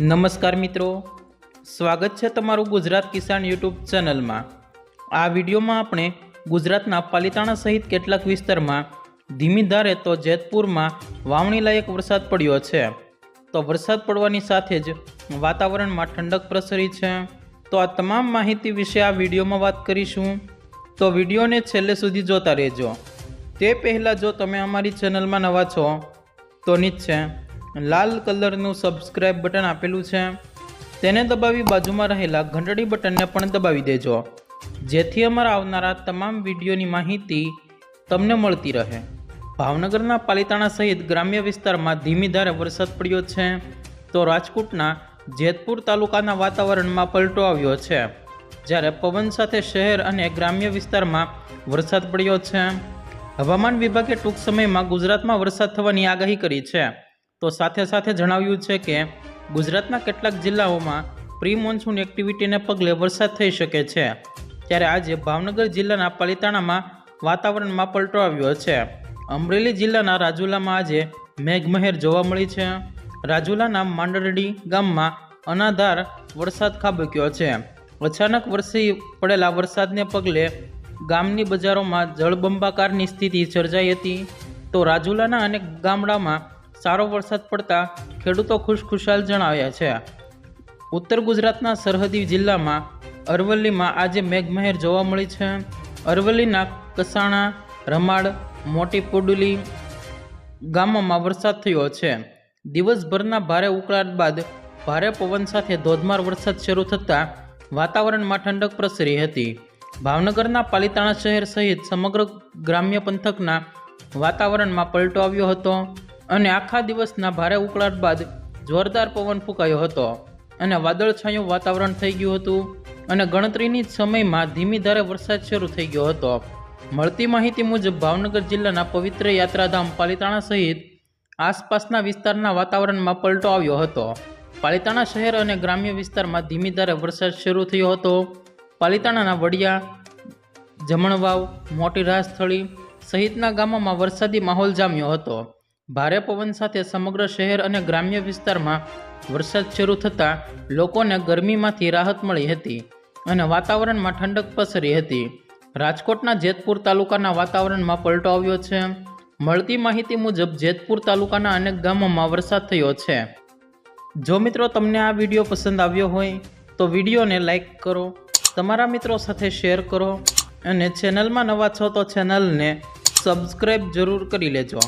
નમસ્કાર મિત્રો. સ્વાગત છે તમારું ગુજરાત કિસાન યુટ્યુબ ચેનલમાં. આ વિડીયોમાં આપણે ગુજરાતના પાલિતાણા સહિત કેટલાક વિસ્તારમાં ધીમી ધારે તો જેતપુરમાં વાવણી લાયક વરસાદ પડ્યો છે. તો વરસાદ પડવાની સાથે જ વાતાવરણમાં ઠંડક પ્રસરી છે. તો આ તમામ માહિતી વિશે આ વિડીયોમાં વાત કરીશું. તો વિડીયોને છેલ્લે સુધી જોતા રહેજો. તે પહેલાં જો તમે અમારી ચેનલમાં નવા છો, તો નીચે લાલ કલરનું સબસ્ક્રાઇબ બટન આપેલું છે. તેને દબાવી બાજુમાં રહેલા ઘંટડી બટનને પણ દબાવી દેજો. જેથી અમારા આવનારા તમામ વિડીયોની માહિતી તમને મળતી રહે. ભાવનગરના પાલિતાણા સહિત ગ્રામ્ય વિસ્તારમાં ધીમી ધારે વરસાદ પડ્યો છે. તો રાજકોટના જેતપુર તાલુકાના વાતાવરણમાં પલટો આવ્યો છે. જ્યારે પવન સાથે શહેર અને ગ્રામ્ય વિસ્તારમાં વરસાદ પડ્યો છે. હવામાન વિભાગે ટૂંક સમયમાં ગુજરાતમાં વરસાદ થવાની આગાહી કરી છે. તો સાથે સાથે જણાવ્યું છે કે, ગુજરાતના કેટલાક જિલ્લાઓમાં પ્રી મોન્સૂન એક્ટિવિટીને પગલે વરસાદ થઈ શકે છે, ત્યારે આજે ભાવનગર જિલ્લાના પાલિતાણામાં વાતાવરણમાં પલટો આવ્યો છે. અમરેલી જિલ્લાના રાજુલામાં આજે મેઘમહેર જોવા મળી છે. રાજુલાના માંડરડી ગામમાં અનાધાર વરસાદ ખાબક્યો છે. અચાનક વરસી પડેલા વરસાદને પગલે ગામની બજારોમાં જળબંબાકારની સ્થિતિ સર્જાઈ હતી. તો રાજુલાના અનેક ગામડામાં સારો વરસાદ પડતા ખેડૂતો ખુશખુશાલ જણાવ્યા છે. ઉત્તર ગુજરાતના સરહદી જિલ્લામાં અરવલ્લીમાં આજે મેઘમહેર જોવા મળી છે. અરવલ્લીના કસાણા, રમાડ, મોટી પુડુલી ગામોમાં વરસાદ થયો છે. દિવસભરના ભારે ઉકળાટ બાદ ભારે પવન સાથે ધોધમાર વરસાદ શરૂ થતાં વાતાવરણમાં ઠંડક પ્રસરી હતી. ભાવનગરના પાલિતાણા શહેર સહિત સમગ્ર ગ્રામ્ય પંથકના વાતાવરણમાં પલટો આવ્યો હતો. અને આખા દિવસના ભારે ઉકળાટ બાદ જોરદાર પવન ફૂંકાયો હતો. અને વાદળછાયું વાતાવરણ થઈ ગયું હતું અને ગણતરીની જ સમયમાં ધીમી ધારે વરસાદ શરૂ થઈ ગયો હતો. મળતી માહિતી મુજબ ભાવનગર જિલ્લાના પવિત્ર યાત્રાધામ પાલિતાણા સહિત આસપાસના વિસ્તારના વાતાવરણમાં પલટો આવ્યો હતો. પાલિતાણા શહેર અને ગ્રામ્ય વિસ્તારમાં ધીમી ધારે વરસાદ શરૂ થયો હતો. પાલિતાણાના વડિયા, જમણવાવ, મોટી રાજસ્થળી સહિતના ગામોમાં વરસાદી માહોલ જામ્યો હતો. ભારે પવન સાથે સમગ્ર શહેર અને ગ્રામ્ય વિસ્તારમાં વરસાદ શરૂ થતાં લોકોને ગરમીમાંથી રાહત મળી હતી અને વાતાવરણમાં ઠંડક પસરી હતી. રાજકોટના જેતપુર તાલુકાના વાતાવરણમાં પલટો આવ્યો છે. મળતી માહિતી મુજબ જેતપુર તાલુકાના અનેક ગામોમાં વરસાદ થયો છે. જો મિત્રો તમને આ વીડિયો પસંદ આવ્યો હોય, તો વિડીયોને લાઇક કરો, તમારા મિત્રો સાથે શેર કરો અને ચેનલમાં નવા છો તો ચેનલને સબસ્ક્રાઈબ જરૂર કરી લેજો.